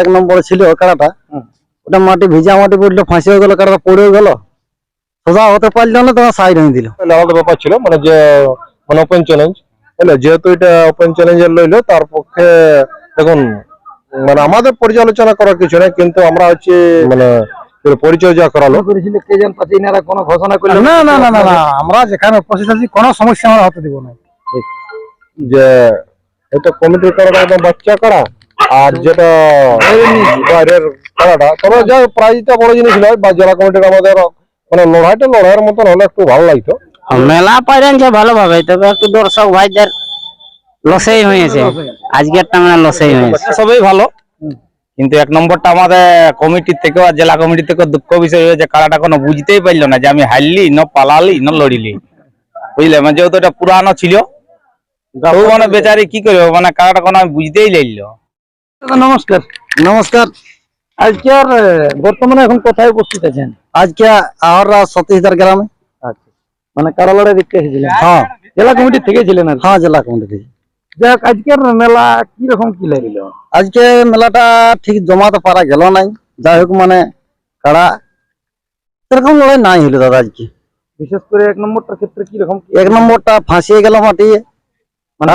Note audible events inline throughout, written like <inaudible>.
এক নম্বর ছিল কাড়াটা। ওটা মাটি ভিজা মাটি পড়ল ফাঁসি হয়ে গেল কাড়াটা পড়েও গেল। সোজা হতে পারল না তোমার সাইড হয়ে দিল। আলাদা ব্যাপার ছিল মানে যে মানে ওপেন চ্যালেঞ্জ বুঝলে যেহেতু এটা ওপেন চ্যালেঞ্জের লইলো তার পক্ষে দেখুন মানে আমাদের পর্যালোচনা করার কিছু নেই কিন্তু আমরা হচ্ছে মানে পরিচর্যা করালো। করেছিল কে পাচ্ছি এনারা কোনো ঘোষণা করল? না না না না না আমরা যেখানে উপস্থিত আছি কোনো সমস্যা আমরা হতে দিব না। যে এটা কমিটির করাটা একদম বাচ্চা করা। আর যেটা বাইরের করাটা তবে যা প্রাইজটা বড় জিনিস নয় বা জেলা কমিটির আমাদের মানে লড়াইটা লড়াইয়ের মতন হলে একটু ভালো লাগতো। মেলা পাইলেন যে ভালোভাবে তবে একটু দর্শক ভাইদের লসেই হয়েছে। আজকেরটা মানে লসেই হয়েছে। সবই ভালো। কিন্তু এক নম্বরটা আমাদের কমিটির থেকে আর জেলা কমিটি থেকে দুঃখ বিষয় হয়েছে কারাটা কোনো বুঝতেই পারল না যে আমি হারলি না পালালি না লড়িলি। বুঝলে? মানে যেহেতু এটা পুরানো ছিল মানে বেচারি কি করবে? মানে কারাটা কোনো আমি বুঝতেই লাগল দাদা নমস্কার। নমস্কার। আজকে আর বর্তমানে এখন কোথায় উপস্থিত আছেন? আজকে আমরা সতীশদার গ্রামে। আচ্ছা। মানে কারালড়াই দেখতে এসেছিলেন? হ্যাঁ। জেলা কমিটি থেকে ছিলেন আর হ্যাঁ জেলা কমিটি থেকে। যাক আজকের মেলা কি রকম কি লাগল? আজকে মেলাটা ঠিক জমাতে পারা গেল নাই। যাই হোক মানে কাড়া সেরকম লড়াই নাই হলো দাদা আজকে। বিশেষ করে এক নম্বরটার ক্ষেত্রে কি? রকম এক নম্বরটা ফাঁসিয়ে গেল মাটি মানে?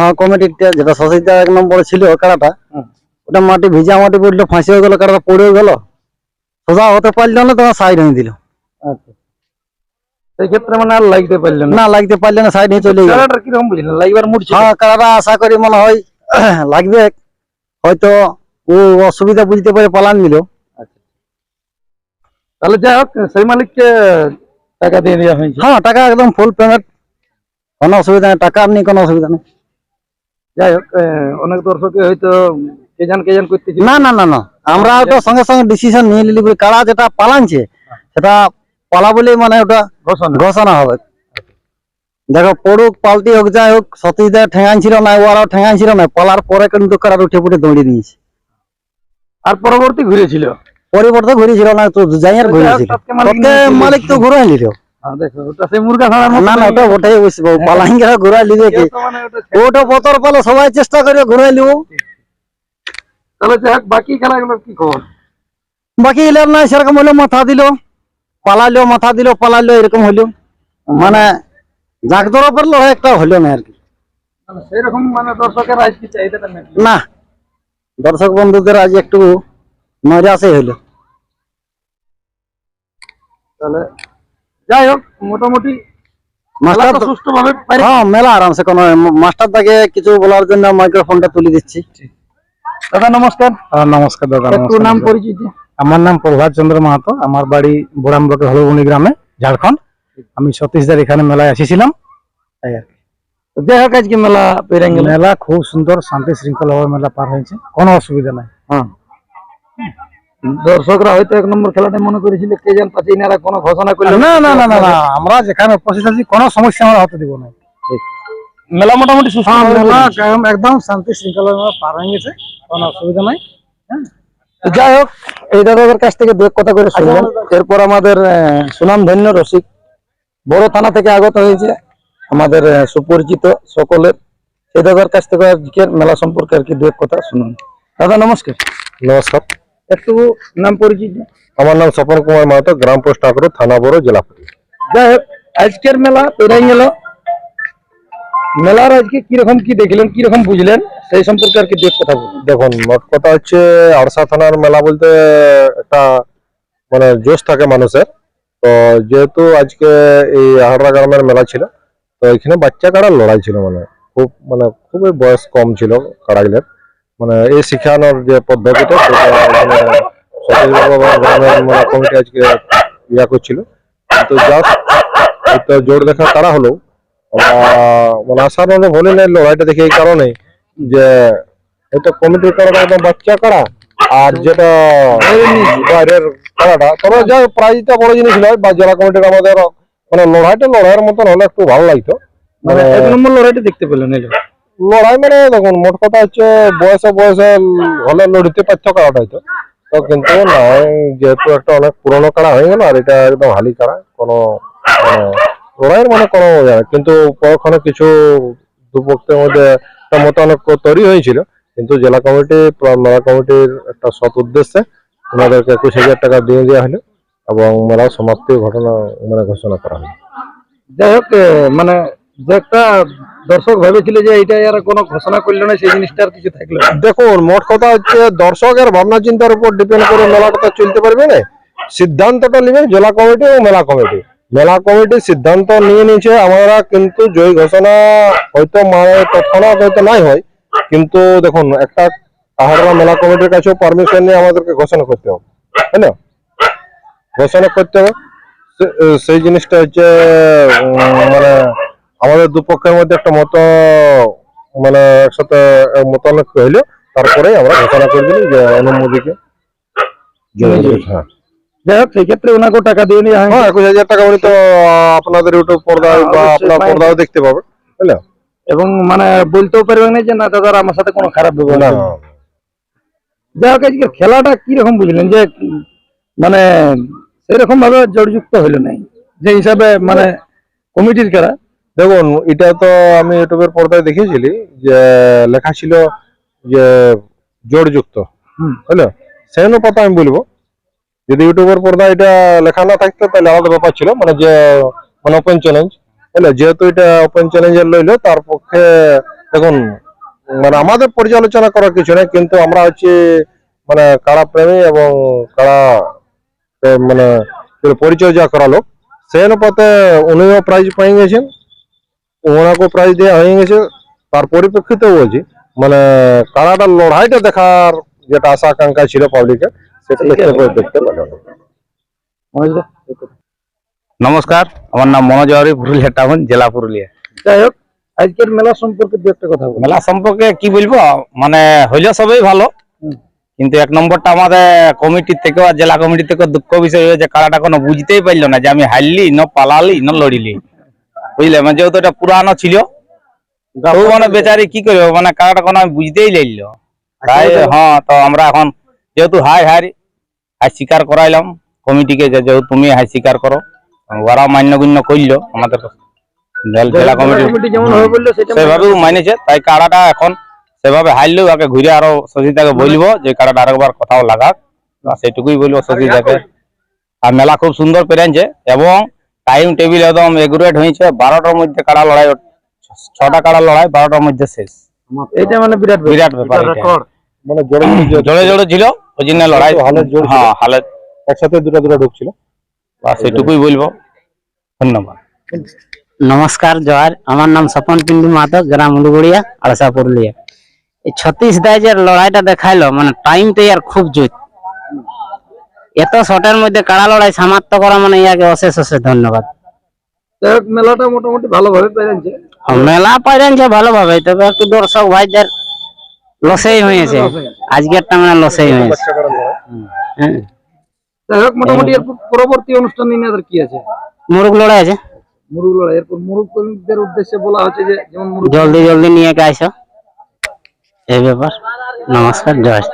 হ্যাঁ কমিটিটা যেটা সসিতা এক নম্বরে ছিল কাড়াটা হুম। ওটা মাটি ভিজা মাটি পড়ল ফাঁসি হয়ে গেল কাড়াটা পড়েও গেল। সোজা হতে পারল না তোমার সাইড হয়ে দিল। আচ্ছা। সেই ক্ষেত্রে মানে আর লাগতে পারলেন না। লাগতে পারলে না সাইড হয়ে চলে গেল। কারাটার কীরকম বুঝলেন? লাগবার মুড ছিল। হ্যাঁ আশা করি মনে হয় <clears throat> লাগবে। হয়তো ও অসুবিধা বুঝতে পারে পালান দিল তাহলে যাই হোক সেই মালিককে টাকা দিয়ে দেওয়া হয়েছে। হ্যাঁ টাকা একদম ফুল পেমেন্ট কোনো অসুবিধা নেই টাকা নেই কোনো অসুবিধা নেই। যাই হোক অনেক দর্শকে হয়তো না না না না। আমরা ওটা সঙ্গে সঙ্গে ডিসিশন নিয়ে নিলি কারা যেটা পালানছে সেটা পালা বলেই মানে ওটা ঘোষণা। হবে। দেখো পড়ুক পাল্টি হোক যাই হোক সতীশদের ঠেঙান ছিল না ওরাও ঠেঙান ছিল না পালার পরে কিন্তু কারার উঠে পুটে নিয়েছে আর পরবর্তী ঘুরেছিল? পরিবর্তে ঘুরেছিল না তো যাই আর ঘুরেছিল। মালিক তো ঘুরাই নিল। ওটা বতর পালো সবাই চেষ্টা করে ঘুরাই নিব। তাহলে যাই হোক বাকি খেলাগুলোর কি খবর? বাকি এলার নাই সেরকম হলো মাথা দিল পালাইলো মাথা দিল পালাইলো এরকম হলো মানে জাক ধরা পারল একটা হলো না আর কি। মানে সেরকম মানে দর্শকের আজ কি চাহিদাটা না দর্শক বন্ধুদের আজ একটু মজাসে হলো তাহলে যাই হোক মোটামুটি মাস্টার হ্যাঁ মেলা আরামসে কোনো মাস্টার তাকে কিছু বলার জন্য মাইক্রোফোনটা তুলে দিচ্ছি। দাদা নমস্কার। নমস্কার দাদা একটু নাম পরিচিত। আমার নাম প্রভাত চন্দ্র মাহাতো আমার বাড়ি বোরাম ব্লকের গ্রামে ঝাড়খণ্ড। আমি সতীশদার এখানে মেলায় এসেছিলাম তাই আর কি। মেলা পেরে গেল। মেলা খুব সুন্দর শান্তি শৃঙ্খলা ভাবে মেলা পার হয়েছে। কোনো অসুবিধা নাই। হ্যাঁ। দর্শকরা হয়তো এক নম্বর খেলাটা মনে করেছিল কে জান পাচ্ছি এনারা কোনো ঘোষণা করল না। না না না না আমরা যেখানে উপস্থিত আছি কোনো সমস্যা আমরা হতে দিব না। মেলা মোটামুটি সুস্থ হ্যাঁ, মেলা একদম শান্তি শৃঙ্খলা পার হয়ে গেছে। কোনো অসুবিধা নাই। যাই হোক এই দাদাদের কাছ থেকে দু এক কথা করে শুনলাম। এরপর আমাদের সুনাম ধন্য রসিক। বড় থানা থেকে আগত হয়েছে। আমাদের সুপরিচিত সকলের। সেই দাদার কাছ থেকে আজকের মেলা সম্পর্কে আর কি দু এক কথা শুনুন। দাদা নমস্কার। নমস্কার। একটু নাম পরিচিত। আমার নাম স্বপন কুমার মাহাতো গ্রাম পোস্ট আকরো থানা বড় জেলা। যাই হোক আজকের মেলা পেরাই গেল। মেলার আজকে কীরকম কি দেখলেন কীরকম বুঝলেন? সেই সম্পর্কে আর কি দু কথা দেখুন, মোট কথা হচ্ছে, আরসা থানার মেলা বলতে একটা মানে জোশ থাকে মানুষের। তো যেহেতু আজকে এই আহারা গ্রামের মেলা ছিল, তো এখানে বাচ্চা কাড়ার লড়াই ছিল মানে। খুব মানে খুবই বয়স কম ছিল কাড়াগুলোর মানে এই শিখানোর যে পদ্ধতিটা, সেটা গ্রামের মানে কমিটি আজকে ইয়া করছিল। তো জাস্ট জোর দেখা তারা হলো মানে আশানুরূপ হলে না লড়াইটা দেখে এই কারণে যে এটা কমিটির কাড়াটা একদম বাচ্চা কাড়া আর যেটা বাইরের কাড়াটা তবে যা প্রাইজটা বড় জিনিস নয় বা জেলা কমিটির আমাদের মানে লড়াইটা লড়াইয়ের মতন হলে একটু ভালো লাগতো। মানে এক নম্বর লড়াইটা দেখতে পেলেন লড়াই মানে দেখুন মোট কথা হচ্ছে বয়সে বয়সে হলে লড়িতে পারতো কাড়াটা হয়তো তো কিন্তু নাই যেহেতু একটা অনেক পুরনো কাড়া হয়ে গেল আর এটা একদম হালি কাড়া কোনো মানে লড়াইয়ের মানে কোনো ইয়ে। কিন্তু পরক্ষণে কিছু দুপক্ষের মধ্যে একটা মতানৈক্য তৈরি হয়েছিল কিন্তু জেলা কমিটি মেলা কমিটির একটা সৎ উদ্দেশ্যে ওনাদেরকে একুশ হাজার টাকা দিয়ে দেওয়া হলো এবং মেলা সমাপ্তির ঘটনা মানে ঘোষণা করা হলো। যাই হোক মানে যে একটা দর্শক ভেবেছিল যে এটা আর কোনো ঘোষণা করল না সেই জিনিসটা আর কিছু থাকল দেখুন মোট কথা হচ্ছে দর্শকের ভাবনা চিন্তার উপর ডিপেন্ড করে মেলাটা চলতে পারবে না। সিদ্ধান্তটা নেবে জেলা কমিটি ও মেলা কমিটি। মেলা কমিটি সিদ্ধান্ত নিয়ে নিয়েছে, আমরা কিন্তু জয় ঘোষণা হয়তো মানে তৎক্ষণাৎ হয়তো নাই হয়, কিন্তু দেখুন, একটা আহারা মেলা কমিটির কাছেও পারমিশন নিয়ে আমাদেরকে ঘোষণা করতে হবে, তাই না? ঘোষণা করতে হবে। সেই জিনিসটা হচ্ছে মানে আমাদের দুপক্ষের মধ্যে একটা মত মানে একসাথে মোতাবেক হইল তারপরে আমরা ঘোষণা করে দিলি যে অনুমোদিকে হ্যাঁ যাই হোক সেই ওনাকেও টাকা দিয়ে নিয়ে হ্যাঁ একুশ হাজার টাকা উনি তো আপনাদের ইউটিউব পর্দায় বা আপনার পর্দাও দেখতে পাবে বুঝলে? এবং মানে বলতেও পারবেন না যে না দাদা আমার সাথে কোনো খারাপ ব্যবহার যাই হোক আজকের খেলাটা কি রকম বুঝলেন যে মানে সেরকম ভাবে জড়যুক্ত হইল নাই। যে হিসাবে মানে কমিটির খেলা। দেখুন এটা তো আমি ইউটিউবের পর্দায় দেখিয়েছিলি যে লেখা ছিল যে জোরযুক্ত হুম। বুঝলে? সেই অনুপাত আমি বলব যদি ইউটিউবের পর্দা এটা লেখা না থাকতো, তাহলে আলাদা ব্যাপার ছিল মানে যে মানে ওপেন চ্যালেঞ্জ বুঝলে? যেহেতু এটা ওপেন চ্যালেঞ্জের লইলো, তার পক্ষে, দেখুন মানে আমাদের পর্যালোচনা করার কিছু নেই, কিন্তু আমরা হচ্ছে মানে কারা প্রেমী এবং কারা মানে পরিচর্যা করা লোক, সেই অনুপাতে উনিও প্রাইজ পেয়ে গেছেন, ওনাকেও প্রাইজ দেওয়া হয়ে গেছে, তার পরিপ্রেক্ষিতে বলছি মানে কারাটা লড়াইটা দেখার যেটা আশা আকাঙ্ক্ষা ছিল পাবলিকের সেটা দেখতে? নমস্কার আমার নাম মনোজ আহরি পুরুলিয়া টাউন জেলা পুরুলিয়া। যাই হোক আজকের মেলা সম্পর্কে দু একটা কথা মেলা সম্পর্কে কি বলব? মানে হইল সবই ভালো। কিন্তু এক নম্বরটা আমাদের কমিটির আর জেলা কমিটি থেকে দুঃখ বিষয় হয়েছে কারাটা কোনো বুঝতেই পারল না যে আমি হারলি না পালালি না লড়িলি। বুঝলে? মানে যেহেতু এটা পুরানো ছিল ও মানে বেচারি কি করবে? মানে কারাটা কোনো আমি বুঝতেই লাইল। তাই হ্যাঁ তো আমরা এখন যেহেতু হাই হাই হাই স্বীকার করাইলাম। কমিটিকে যে যেহেতু তুমি হাই স্বীকার করো ওরা মান্য গুণ্য করল আমাদের জেলা কমিটি সেভাবেও মানেছে তাই কাড়াটা এখন সেভাবে হারলেও আগে ঘুরে আরও সচিতাকে বলব যে কাড়াটা আরেকবার কথাও লাগাক। সেটুকুই বলব সচিতাকে আর মেলা খুব সুন্দর পেরেছে এবং টাইম টেবিল একদম এগুরেট হয়েছে। বারোটার মধ্যে কাড়া লড়াই ছটা কাড়া লড়াই বারোটার মধ্যে শেষ। এটা মানে বিরাট ব্যাপার। বিরাট ব্যাপার। মানে জোরে জোরে জোরে ছিল ওই জন্য লড়াই। হালের জোর হ্যাঁ হালের একসাথে দুটো দুটো ঢুকছিল। বা সেটুকুই বলব। ধন্যবাদ। নমস্কার জয়। আমার নাম স্বপন পিন্ডু গ্রাম উলুগুড়িয়া আড়সা পুরুলিয়া। এই ছত্রিশ দায় যে লড়াইটা দেখাইলো মানে টাইমটা ইয়ার খুব জোর। এত শর্টের মধ্যে কাড়া লড়াই সমাপ্ত করা মানে ইয়াকে অশেষ অশেষ ধন্যবাদ। মেলাটা মোটামুটি ভালোভাবে পেরেছে মেলা ভালোভাবে তবে একটু দর্শক ভাইদের লসেই হয়েছে। আজকেরটা মানে লসেই হয়েছে। হ্যাঁ। মোটামুটি এরপর পরবর্তী অনুষ্ঠান নিয়ে কি আছে? মোরগ লড়াই আছে। মুরগ লড়াই। এরপর মুরুগ কর্মীদের উদ্দেশ্যে বলা হচ্ছে যে যেমন মুরুগ জলদি জলদি নিয়ে কে আইসো। এই ব্যাপার। নমস্কার জয়।